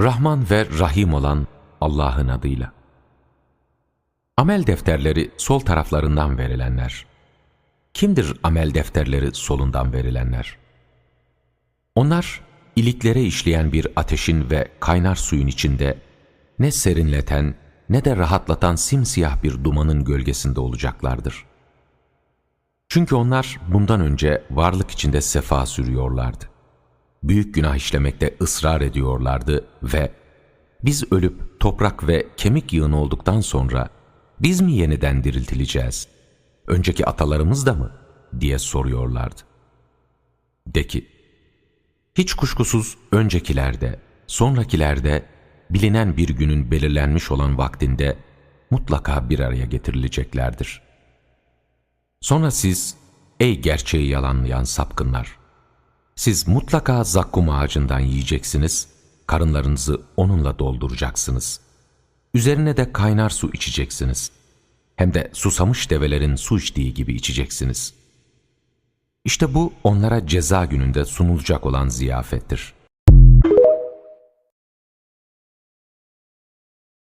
Rahman ve Rahim olan Allah'ın adıyla. Amel defterleri sol taraflarından verilenler. Kimdir amel defterleri solundan verilenler? Onlar, iliklere işleyen bir ateşin ve kaynar suyun içinde ne serinleten ne de rahatlatan simsiyah bir dumanın gölgesinde olacaklardır. Çünkü onlar bundan önce varlık içinde sefa sürüyorlardı. Büyük günah işlemekte ısrar ediyorlardı ve biz ölüp toprak ve kemik yığını olduktan sonra biz mi yeniden diriltileceğiz? Önceki atalarımız da mı? diye soruyorlardı. De ki, hiç kuşkusuz öncekilerde, sonrakilerde bilinen bir günün belirlenmiş olan vaktinde mutlaka bir araya getirileceklerdir. Sonra siz, ey gerçeği yalanlayan sapkınlar, siz mutlaka zakkum ağacından yiyeceksiniz, karınlarınızı onunla dolduracaksınız. Üzerine de kaynar su içeceksiniz. Hem de susamış develerin su içtiği gibi içeceksiniz. İşte bu onlara ceza gününde sunulacak olan ziyafettir.